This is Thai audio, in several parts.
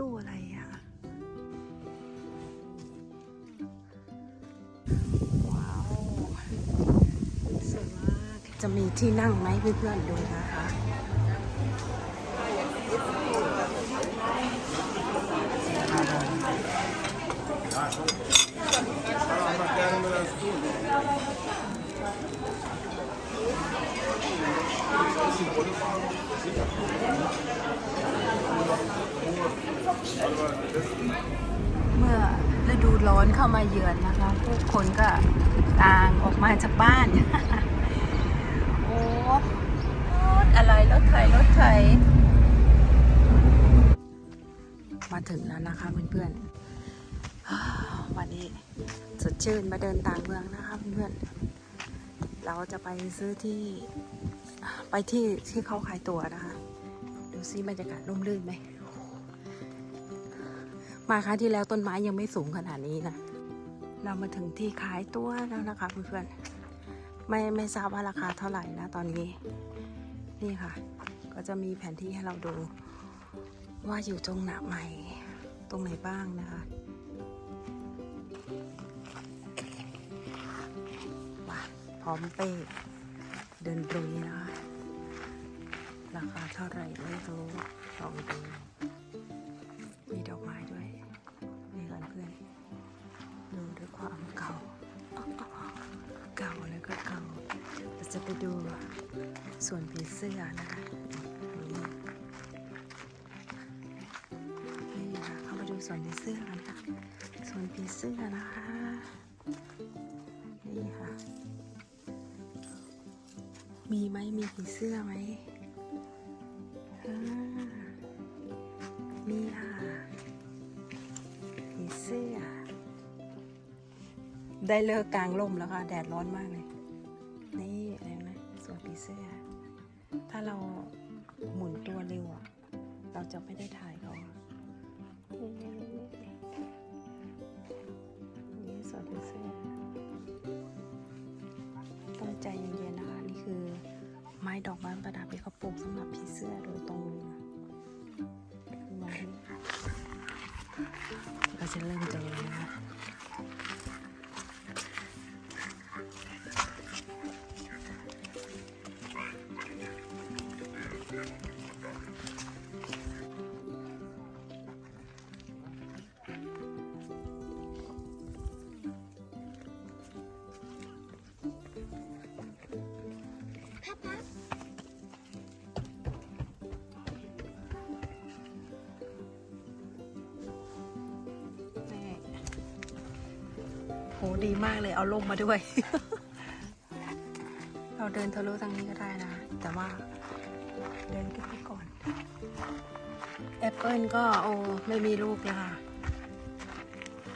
ตู้อะไรอะว้าวสวยมากจะมีที่นั่งไหมเพื่อนๆดูนะคะ เมื่อฤดูร้อนเข้ามาเยือนนะคะ ผู้คนก็ต่างออกมาจากบ้าน โอ้รถอะไรรถไถรถไถมาถึงแล้วนะคะเพื่อนๆอ่าวันนี้สดชื่นมาเดินต่างเมืองนะคะเพื่อนๆเราจะไปซื้อที่ไปที่ที่เขาขายตั๋วนะคะ ดูซิบรรยากาศร่มรื่นไหม มาครั้งที่แล้วต้นไม้ยังไม่สูงขนาดนี้นะ เรามาถึงที่ขายตัวแล้วนะคะเพื่อนๆ ไม่ไม่ทราบว่าราคาเท่าไหร่นะตอนนี้ นี่ค่ะ ก็จะมีแผนที่ให้เราดู ว่าอยู่ตรงไหนตรงไหนบ้างนะคะว้าพร้อมเป้เดินตรุยนะคะราคาเท่าไหร่ไม่รู้ลองดู ส่วนผีเสื้อนะคะนี่ค่ะเข้าไปดูส่วนผีเสื้อกันค่ะ ส่วนผีเสื้อนะคะ นี่ค่ะ มีไหมมีผีเสื้อไหมมีค่ะผีเสื้อ ได้เลิกกลางร่มแล้วค่ะ แดดร้อนมากเลย ไม่ได้ถ่ายเขาอะนี่สอดเสื้อต้องใจเย็นๆนะคะ นี่คือ ไม้ดอกไม้ประดับที่เขาปลูกสำหรับผีเสื้อโดยตรงเลยนะคือไม้เราจะเริ่มเจอแล้ว โหดีมากเลยเอาล่มมาด้วย เราเดินทะลุทางนี้ก็ได้นะ แต่ว่าเดินขึ้นไปก่อนแอปเปิลก็โอ้ไม่มีลูกเลยค่ะ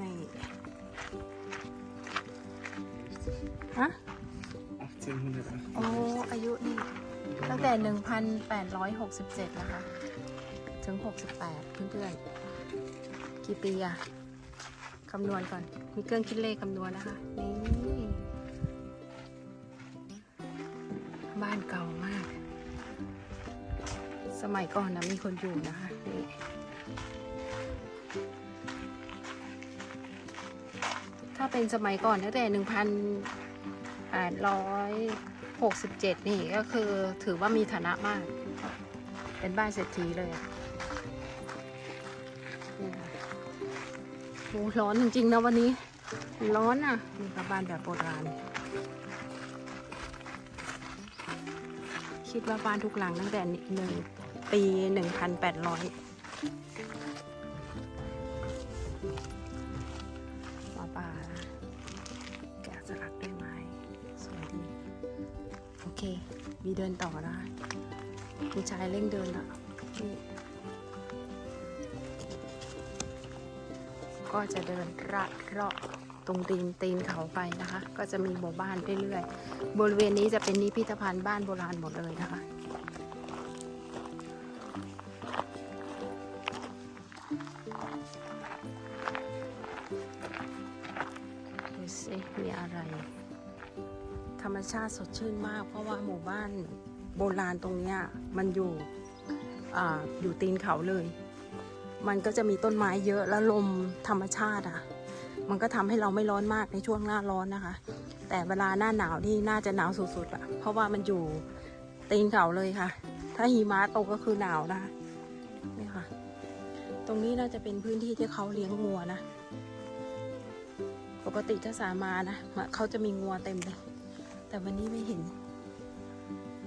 นี่ฮะโอ้อายุนี่ ตั้งแต่ 1,867 นะคะ ถึง 68 เพื่อนๆ กี่ปีอะ คำนวณก่อน มีเครื่องคิดเลขคำนวณนะคะ นี่บ้านเก่ามาก สมัยก่อนนะมีคนอยู่นะคะนี่ถ้าเป็นสมัยก่อนตั้งแต่1,867นี่ก็คือถือว่ามีฐานะมาก เป็นบ้านเศรษฐีเลยอะ โอ้ร้อนจริงๆนะวันนี้ ร้อนอะนี่ก็บ้านแบบโบราณ คิดว่าบ้านทุกหลังตั้งแต่หนึ่งปีหนึ่งพันแปดร้อยมาป่าแกะสลักด้วยไม้สวยดี โอเค มีเดินต่อนะคะผู้ชายเร่งเดินละนี่ ก็จะเดินระเลาะตรงตีนตีนเขาไปนะคะ ก็จะมีหมู่บ้านเรื่อยๆ บริเวณนี้จะเป็นนิพิธภัณฑ์บ้านโบราณหมดเลยนะคะดูสิมีอะไร ธรรมชาติสดชื่นมาก เพราะว่าหมู่บ้านโบราณตรงเนี้ยมันอยู่ออยู่ตีนเขาเลย มันก็จะมีต้นไม้เยอะแล้วลมธรรมชาติอะ มันก็ทำให้เราไม่ร้อนมากในช่วงหน้าร้อนนะคะ แต่เวลาหน้าหนาวนี่น่าจะหนาวสุดๆอะ เพราะว่ามันอยู่ตีนเขาเลยค่ะ ถ้าหิมะตกก็คือหนาวนะคะนี่ค่ะ ตรงนี้น่าจะเป็นพื้นที่ที่เขาเลี้ยงงัวนะ ปกติถ้าสามานะเขาจะมีงัวเต็มเลย แต่วันนี้ไม่เห็น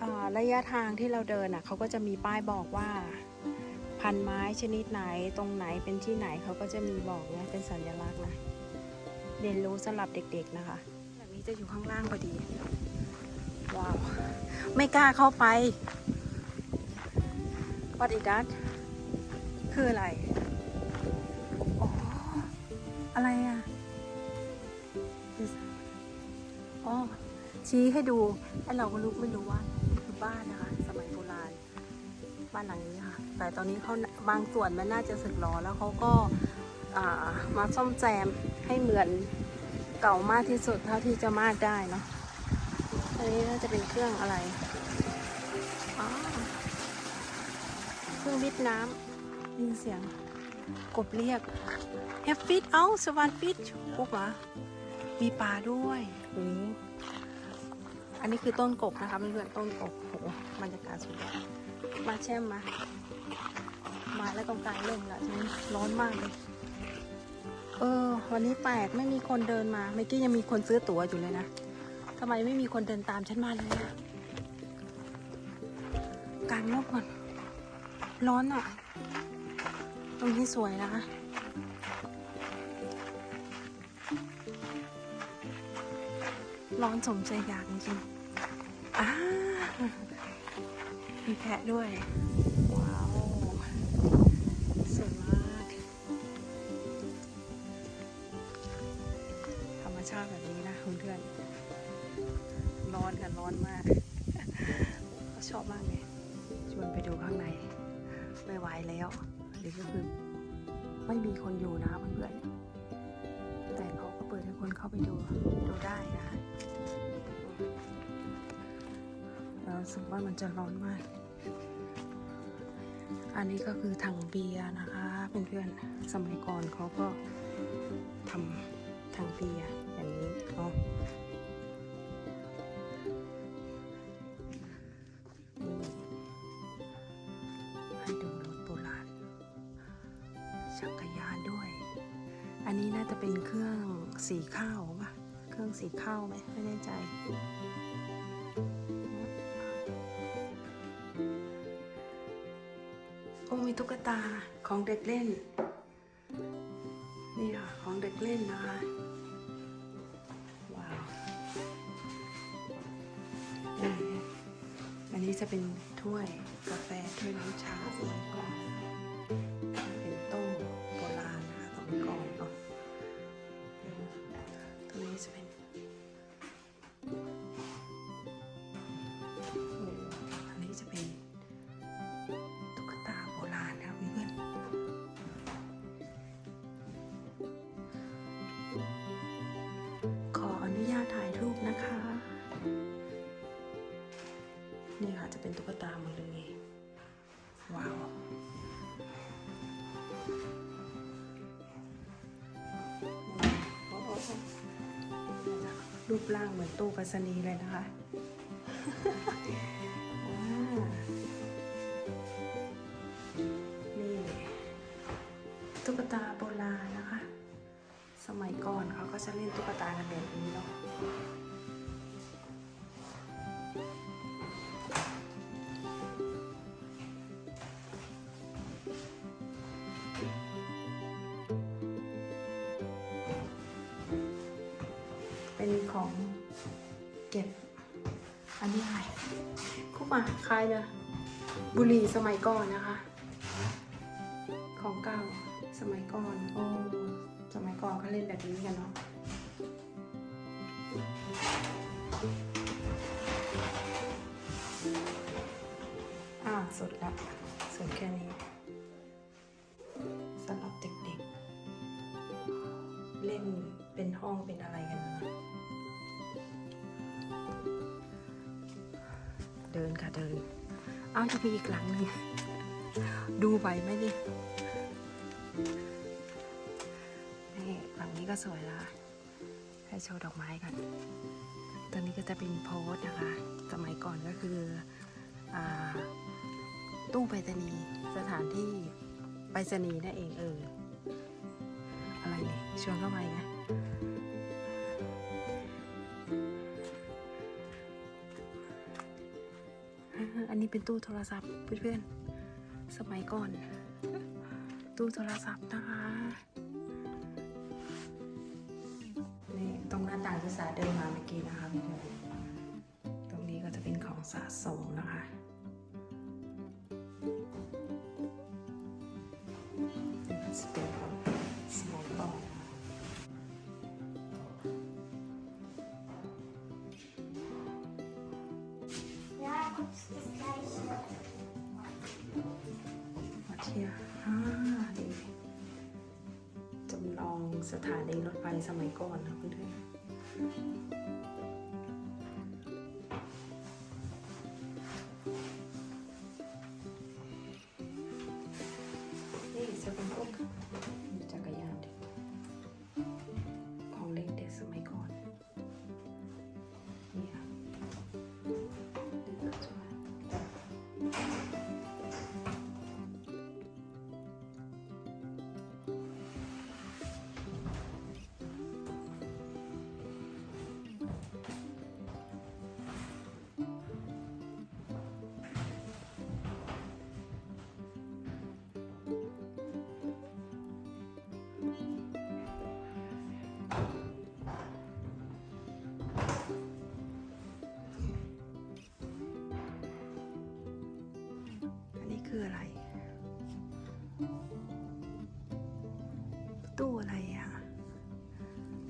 อ่าระยะทางที่เราเดินอะเขาก็จะมีป้ายบอกว่า พันไม้ชนิดไหนตรงไหนเป็นที่ไหนเขาก็จะมีบอกเนี่ยเป็นสัญลักษณ์นะเรียนรู้สำหรับเด็กๆนะคะ แบบนี้จะอยู่ข้างล่างพอดี ว้าว ไม่กล้าเข้าไปวัดอีดัสคืออะไรอ๋ออะไรอะอ๋อชี้ให้ดูไอ้เราก็รู้ไม่รู้ว่าคือบ้านนะคะ สมัยโบราณ บ้านหลังนี้ค่ะ แต่ตอนนี้เขาบางส่วนมันน่าจะสึกหรอแล้วเขาก็อ่ามาซ่อมแซมให้เหมือนเก่ามากที่สุดเท่าที่จะมากได้เนาะอันนี้น่าจะเป็นเครื่องอะไรอ๋อเครื่องวิทย์น้ำได้ยินเสียงกบเรียกเฮฟฟิตเอ้าสวรรค์ฟิตกบเหรอมีปลาด้วยโอ้อันนี้คือต้นกกนะคะเพื่อนๆต้นกกโหบรรยากาศสุดยอดมา แช่มมา มาแล้วตรงกลางเริ่มละทีนี้ร้อนมากเลย เออ วันนี้แปลกไม่มีคนเดินมาเมื่อกี้ยังมีคนซื้อตั๋วอยู่เลยนะทำไมไม่มีคนเดินตามฉันมาเลยอะกลางร่มก่อน ร้อนอะตรงนี้สวยนะคะร้อนสมใจอยากจริงๆอ่า มีแพะด้วย ว้าวสวยมาก ธรรมชาติแบบนี้นะเพื่อนๆร้อนกันร้อนมากก็ชอบมากเลยชวนไปดูข้างใน ไม่ไหวแล้วหรือก็คือไม่มีคนอยู่นะเพื่อนๆแต่เขาก็เปิดให้คนเข้าไปดูดูได้นะคะ รู้สึกว่ามันจะร้อนมาก อันนี้ก็คือถังเบียร์นะคะเพื่อนๆสมัยก่อนเขาก็ทำถังเบียร์อย่างนี้เนาะให้ดูรถโบราณจักรยานด้วย อันนี้น่าจะเป็นเครื่องสีข้าวป่ะ เครื่องสีข้าวไหมไม่แน่ใจ โอ้มีตุ๊กตาของเด็กเล่น นี่ค่ะของเด็กเล่นนะคะว้าวอันนี้จะเป็นถ้วยกาแฟถ้วยน้ำชาสมัยก่อนเป็นโต๊ะโบราณนะคะสมัยก่อนเนาะตรงนี้จะเป็น จะเป็นตุ๊กตาหมดเลยว้าวโอ้โหรูปร่างเหมือนตู้ไปรษณีย์เลยนะคะอ่านี่ตุ๊กตาโบราณนะคะ สมัยก่อนเขาก็จะเล่นตุ๊กตากันแบบนี้เนาะ็นของเก็บ อันนี้อะไรคุกมาคล้ายเลยบุหรี่สมัยก่อนนะคะ ของเก่าสมัยก่อนโอ้สมัยก่อนเขาเล่นแบบนี้กันเนาะอ่าสุดละสุดแค่นี้สำหรับเด็กๆ เล่นเป็นห้องเป็นอะไรกันนะ ดินค่ะเดิน เอาจะมีอีกหลังหนึ่งดูไหวไหมเนี่ยนี่ฝั่งนี้ก็สวยละให้โชว์ดอกไม้กันตอนนี้ก็จะเป็นโพสนะคะ สมัยก่อนก็คืออตู้ไปรษณีย์สถานที่ไปรษณีย์นั่นเองเอออะไรเนี่ยชวนเข้าไปไห นี้เป็นตู้โทรศัพท์เพื่อนๆ สมัยก่อน ตู้โทรศัพท์นะคะนี่ตรงหน้าต่างที่สาเดินมาเมื่อกี้นะคะเพื่อนๆ ตรงนี้ก็จะเป็นของสะสมนะคะ สถานีรถไฟสมัยก่อนนะเพื่อน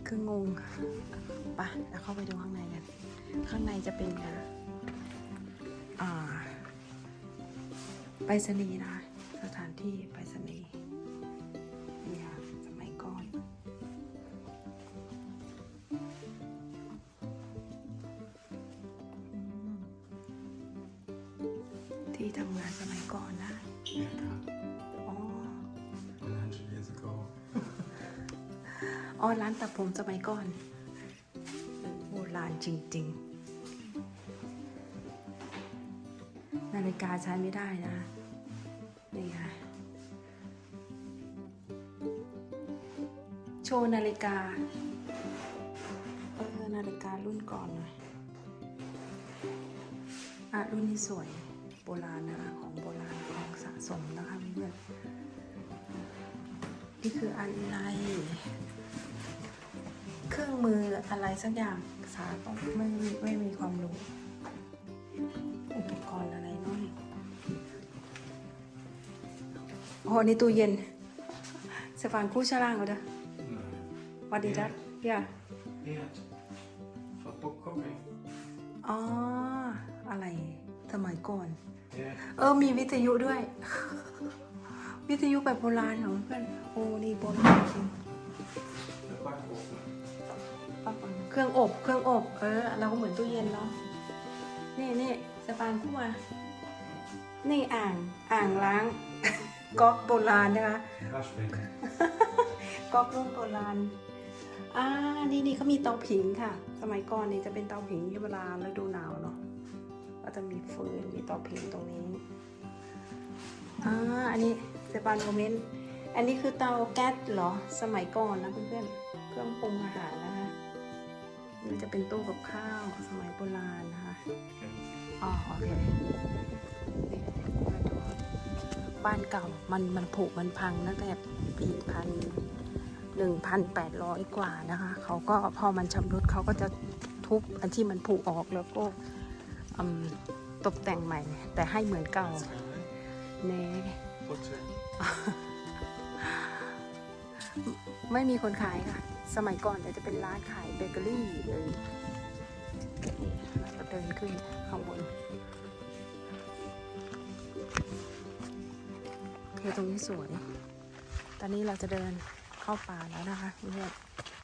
คืองงไปะแล้วเข้าไปดูข้างในกัน ข้างในจะเป็นอ่าไปรษณีย์นะสถานที่ไป อ๋อร้านตัดผมสมัยก่อนโบราณจริง ๆ นาฬิกาใช้ไม่ได้นะ นี่ค่ะ โชว์นาฬิกา เออ นาฬิการุ่นก่อนหน่อยอะ รุ่นนี้สวยโบราณนะของโบราณของสะสมนะคะเพื่อนนี่คืออะไร เครื่องมืออะไรสักอย่างสาก็ไม่มีไม่มีความรู้ อุปกรณ์อะไรเน้อยโอ้โหนี่ตู้เย็นสฟานคู่ชะล่างก็ได้ No. วัดดีดัดเพี่ย Helt. För bokkoping. อ๋อ อะไร สมัยก่อน Yeah. เออ มีวิทยุด้วย วิทยุแบบโบราณของเพื่อน โอ้ นี่โบราณจริง Det är backboken. เครื่องอบ เครื่องอบ เออ เราก็เหมือนตู้เย็นเนาะ นี่นี่สปานคู่มา นี่อ่าง อ่างล้าง ก๊อกโบราณนะคะ Waschbecken. ก๊อกรุ่นโบราณ อ่า นี่นี่เขามีเตาผิงค่ะ สมัยก่อนนี่จะเป็นเตาผิงที่เวลาฤดูหนาวเนาะ ก็จะมีฟืน มีเตาผิงตรงนี้ อ่า อันนี้สปานโมเมนต์ อันนี้คือเตาแก๊สเหรอ สมัยก่อนนะเพื่อนๆ เครื่องปรุงอาหารนะคะ นี่จะเป็นตู้กับข้าวสมัยโบราณนะคะอ๋อโอเคนี่มาดูบ้านเก่ามันมันผุมันพังตั้งแต่ปีพันหนึ่งพันแปดร้อยกว่านะคะ เขาก็พอมันชำรุดเขาก็จะทุบอันที่มันผุออกแล้วก็อืมตกแต่งใหม่ แต่ให้เหมือนเก่า Ska vi? เน่ Fortsätt. ไม่มีคนขายค่ะ สมัยก่อนจะเป็นร้านขายเบเกอรี่เลยเราเดินขึ้นข้างบนโอเคตรงนี้สวย ตอนนี้เราจะเดินเข้าป่าแล้วนะคะเพื่อน